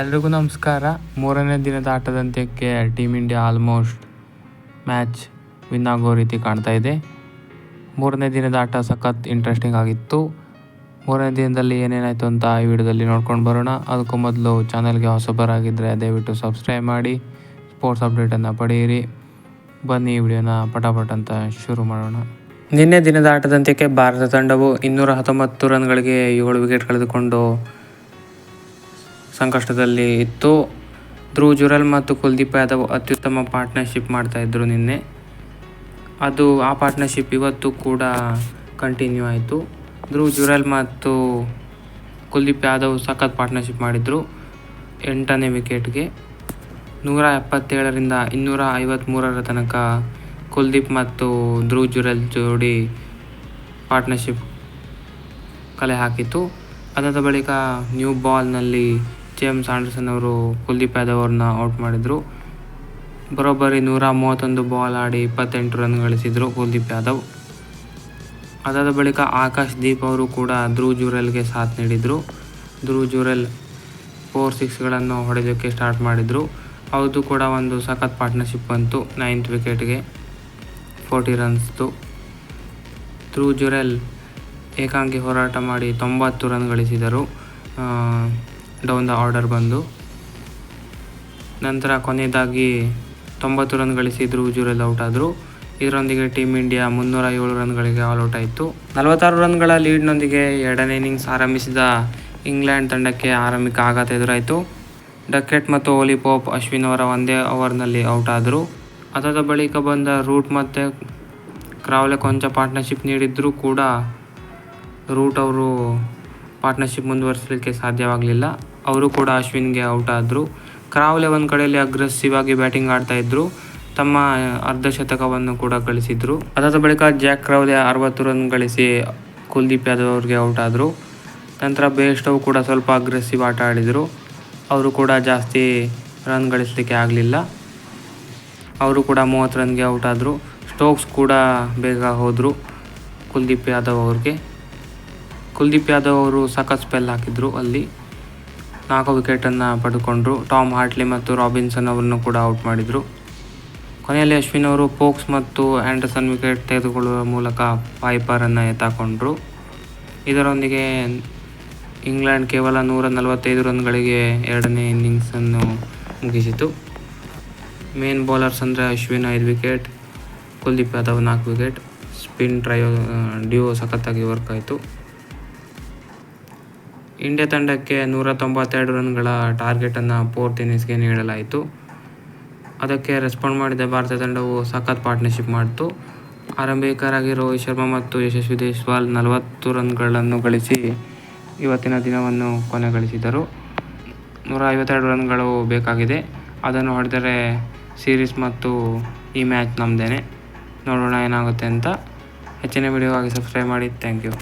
ಎಲ್ರಿಗೂ ನಮಸ್ಕಾರ. ಮೂರನೇ ದಿನದ ಆಟದ ಅಂತ್ಯಕ್ಕೆ team India almost match win ಆಗೋ ರೀತಿ ಕಾಣ್ತಾ ಇದೆ. ಮೂರನೇ ದಿನದ ಆಟ ಸಖತ್ ಇಂಟ್ರೆಸ್ಟಿಂಗ್ ಆಗಿತ್ತು. ಮೂರನೇ ದಿನದಲ್ಲಿ ಏನೇನಾಯಿತು ಅಂತ ಈ ವಿಡಿಯೋದಲ್ಲಿ ನೋಡ್ಕೊಂಡು ಬರೋಣ. ಅದಕ್ಕೂ ಮೊದಲು ಚಾನಲ್ಗೆ ಹೊಸಬರಾಗಿದ್ದರೆ ದಯವಿಟ್ಟು ಸಬ್ಸ್ಕ್ರೈಬ್ ಮಾಡಿ ಸ್ಪೋರ್ಟ್ಸ್ ಅಪ್ಡೇಟನ್ನು ಪಡೆಯಿರಿ. ಬನ್ನಿ ಈ ವಿಡಿಯೋನ ಪಟಾಪಟ್ ಅಂತ ಶುರು ಮಾಡೋಣ. ನಿನ್ನೆ ದಿನದ ಆಟದಂತ್ಯಕ್ಕೆ ಭಾರತ ತಂಡವು ಇನ್ನೂರ ಹತ್ತೊಂಬತ್ತು ರನ್ಗಳಿಗೆ ಏಳು ವಿಕೆಟ್ ಕಳೆದುಕೊಂಡು ಸಂಕಷ್ಟದಲ್ಲಿ ಇತ್ತು. ಧ್ರುವ್ ಜುರಲ್ ಮತ್ತು ಕುಲ್ದೀಪ್ ಯಾದವ್ ಅತ್ಯುತ್ತಮ ಪಾರ್ಟ್ನರ್ಶಿಪ್ ಮಾಡ್ತಾ ಇದ್ರು ನಿನ್ನೆ. ಅದು ಆ ಪಾರ್ಟ್ನರ್ಶಿಪ್ ಇವತ್ತು ಕೂಡ ಕಂಟಿನ್ಯೂ ಆಯಿತು. ಧ್ರುವ್ ಜುರಲ್ ಮತ್ತು ಕುಲ್ದೀಪ್ ಯಾದವ್ ಸಖತ್ ಪಾರ್ಟ್ನರ್ಶಿಪ್ ಮಾಡಿದರು ಎಂಟನೇ ವಿಕೆಟ್ಗೆ ನೂರ ಎಪ್ಪತ್ತೇಳರಿಂದ ಇನ್ನೂರ ಐವತ್ತ್ಮೂರರ ತನಕ ಕುಲ್ದೀಪ್ ಮತ್ತು ಧ್ರುವ್ ಜುರಲ್ ಜೋಡಿ ಪಾರ್ಟ್ನರ್ಶಿಪ್ ಕಲೆ ಹಾಕಿತ್ತು. ಅದಾದ ಬಳಿಕ ನ್ಯೂ ಬಾಲ್ನಲ್ಲಿ ಜೇಮ್ಸ್ ಆಂಡರ್ಸನ್ ಅವರು ಕುಲ್ದೀಪ್ ಯಾದವ್ ಅವ್ರನ್ನ ಔಟ್ ಮಾಡಿದರು. ಬರೋಬ್ಬರಿ ನೂರ ಮೂವತ್ತೊಂದು ಬಾಲ್ ಆಡಿ ಇಪ್ಪತ್ತೆಂಟು ರನ್ ಗಳಿಸಿದರು ಕುಲ್ದೀಪ್ ಯಾದವ್. ಅದಾದ ಬಳಿಕ ಆಕಾಶ್ ದೀಪ್ ಅವರು ಕೂಡ ಧ್ರುವ್ ಜೂರೆಲ್ಗೆ ಸಾಥ್ ನೀಡಿದರು. ಧ್ರುವ್ ಜೂರೆಲ್ ಫೋರ್ ಸಿಕ್ಸ್ಗಳನ್ನು ಹೊಡೆಯೋಕ್ಕೆ ಸ್ಟಾರ್ಟ್ ಮಾಡಿದರು. ಅವ್ರದ್ದು ಕೂಡ ಒಂದು ಸಖತ್ ಪಾರ್ಟ್ನರ್ಶಿಪ್ ಬಂತು ನೈನ್ತ್ ವಿಕೆಟ್ಗೆ. ಫೋರ್ಟಿ ರನ್ಸ್ದು. ಧ್ರುವ್ ಜುರೆಲ್ ಏಕಾಂಗಿ ಹೋರಾಟ ಮಾಡಿ ತೊಂಬತ್ತು ರನ್ ಗಳಿಸಿದರು. ಡೌನ್ ದ ಆರ್ಡರ್ ಬಂದು. ನಂತರ ಕೊನೆಯದಾಗಿ ತೊಂಬತ್ತು ರನ್ ಗಳಿಸಿದ್ರು ಜೂರಲ್ಲಿ ಔಟ್ ಆದರು. ಇದರೊಂದಿಗೆ ಟೀಮ್ ಇಂಡಿಯಾ ಮುನ್ನೂರ ಏಳು ರನ್ಗಳಿಗೆ ಆಲ್ ಔಟ್ ಆಯಿತು. ನಲವತ್ತಾರು ರನ್ಗಳ ಲೀಡ್ನೊಂದಿಗೆ ಎರಡನೇ ಇನ್ನಿಂಗ್ಸ್ ಆರಂಭಿಸಿದ ಇಂಗ್ಲೆಂಡ್ ತಂಡಕ್ಕೆ ಆರಂಭಿಕ ಆಘಾತ ಎದುರಾಯಿತು. ಡಕೆಟ್ ಮತ್ತು ಓಲಿ ಪೋಪ್ ಅಶ್ವಿನ್ ಅವರ ಒಂದೇ ಓವರ್ನಲ್ಲಿ ಔಟ್ ಆದರು. ಅದಾದ ಬಳಿಕ ಬಂದ ರೂಟ್ ಮತ್ತು ಕ್ರಾವ್ಲೆ ಕೊಂಚ ಪಾರ್ಟ್ನರ್ಶಿಪ್ ನೀಡಿದ್ದರೂ ಕೂಡ ರೂಟ್ ಅವರು ಪಾರ್ಟ್ನರ್ಶಿಪ್ ಮುಂದುವರಿಸಲಿಕ್ಕೆ ಸಾಧ್ಯವಾಗಲಿಲ್ಲ. ಅವರು ಕೂಡ ಅಶ್ವಿನ್ಗೆ ಔಟ್ ಆದರು. ಕ್ರಾವ್ಲೆ ಒಂದು ಕಡೆಯಲ್ಲಿ ಅಗ್ರೆಸಿವ್ ಆಗಿ ಬ್ಯಾಟಿಂಗ್ ಆಡ್ತಾ ಇದ್ರು. ತಮ್ಮ ಅರ್ಧ ಶತಕವನ್ನು ಕೂಡ ಗಳಿಸಿದ್ರು. ಅದಾದ ಬಳಿಕ ಜಾಕ್ ಕ್ರಾವ್ಲೆ ಅರವತ್ತು ರನ್ ಗಳಿಸಿ ಕುಲ್ದೀಪ್ ಯಾದವ್ ಅವ್ರಿಗೆ ಔಟ್ ಆದರು. ನಂತರ ಬೇಸ್ಟವ್ ಕೂಡ ಸ್ವಲ್ಪ ಅಗ್ರೆಸಿವ್ ಆಟ ಆಡಿದರು. ಅವರು ಕೂಡ ಜಾಸ್ತಿ ರನ್ ಗಳಿಸಲಿಕ್ಕೆ ಆಗಲಿಲ್ಲ. ಅವರು ಕೂಡ ಮೂವತ್ತು ರನ್ಗೆ ಔಟ್ ಆದರು. ಸ್ಟೋಕ್ಸ್ ಕೂಡ ಬೇಗ ಹೋದರು ಕುಲ್ದೀಪ್ ಯಾದವ್ ಅವ್ರಿಗೆ. ಕುಲ್ದೀಪ್ ಯಾದವ್ ಅವರು ಸಖತ್ ಸ್ಪೆಲ್ ಹಾಕಿದ್ರು. ಅಲ್ಲಿ ನಾಲ್ಕು ವಿಕೆಟನ್ನು ಪಡ್ಕೊಂಡ್ರು. ಟಾಮ್ ಹಾರ್ಟ್ಲಿ ಮತ್ತು ರಾಬಿನ್ಸನ್ ಅವರನ್ನು ಕೂಡ ಔಟ್ ಮಾಡಿದರು. ಕೊನೆಯಲ್ಲಿ ಅಶ್ವಿನ್ ಅವರು ಪೋಕ್ಸ್ ಮತ್ತು ಆ್ಯಂಡರ್ಸನ್ ವಿಕೆಟ್ ತೆಗೆದುಕೊಳ್ಳುವ ಮೂಲಕ ಪೈಪರನ್ನು ಎತ್ತಾಕೊಂಡ್ರು. ಇದರೊಂದಿಗೆ ಇಂಗ್ಲೆಂಡ್ ಕೇವಲ ನೂರ ನಲವತ್ತೈದು ರನ್ಗಳಿಗೆ ಎರಡನೇ ಇನ್ನಿಂಗ್ಸನ್ನು ಮುಗಿಸಿತು. ಮೇನ್ ಬೌಲರ್ಸ್ ಅಂದರೆ ಅಶ್ವಿನ್ ಐದು ವಿಕೆಟ್ ಕುಲ್ದೀಪ್ ಯಾದವ್ ನಾಲ್ಕು ವಿಕೆಟ್ ಸ್ಪಿನ್ ಟ್ರಯೋ ಡ್ಯೂ ಸಖತ್ತಾಗಿ ವರ್ಕ್ ಆಯಿತು. ಇಂಡಿಯಾ ತಂಡಕ್ಕೆ ನೂರ ತೊಂಬತ್ತೆರಡು ರನ್ಗಳ ಟಾರ್ಗೆಟನ್ನು ಫೋರ್ತ್ ಇನ್ನಿಂಗ್ಸ್ಗೆ ನೀಡಲಾಯಿತು. ಅದಕ್ಕೆ ರೆಸ್ಪಾಂಡ್ ಮಾಡಿದ ಭಾರತ ತಂಡವು ಸಖತ್ ಪಾರ್ಟ್ನರ್ಶಿಪ್ ಮಾಡಿತು. ಆರಂಭಿಕರಾಗಿ ರೋಹಿತ್ ಶರ್ಮಾ ಮತ್ತು ಯಶಸ್ವಿ ದೇಶ್ವಾಲ್ ನಲವತ್ತು ರನ್ಗಳನ್ನು ಗಳಿಸಿ ಇವತ್ತಿನ ದಿನವನ್ನು ಕೊನೆಗಳಿಸಿದರು. ನೂರ ಐವತ್ತೆರಡು ರನ್ಗಳು ಬೇಕಾಗಿದೆ. ಅದನ್ನು ಹೊಡೆದರೆ ಸೀರೀಸ್ ಮತ್ತು ಈ ಮ್ಯಾಚ್ ನಮ್ಮದೇನೆ ನೋಡೋಣ ಏನಾಗುತ್ತೆ ಅಂತ. ಹೆಚ್ಚಿನ ವಿಡಿಯೋಗಾಗಿ ಸಬ್ಸ್ಕ್ರೈಬ್ ಮಾಡಿ. Thank you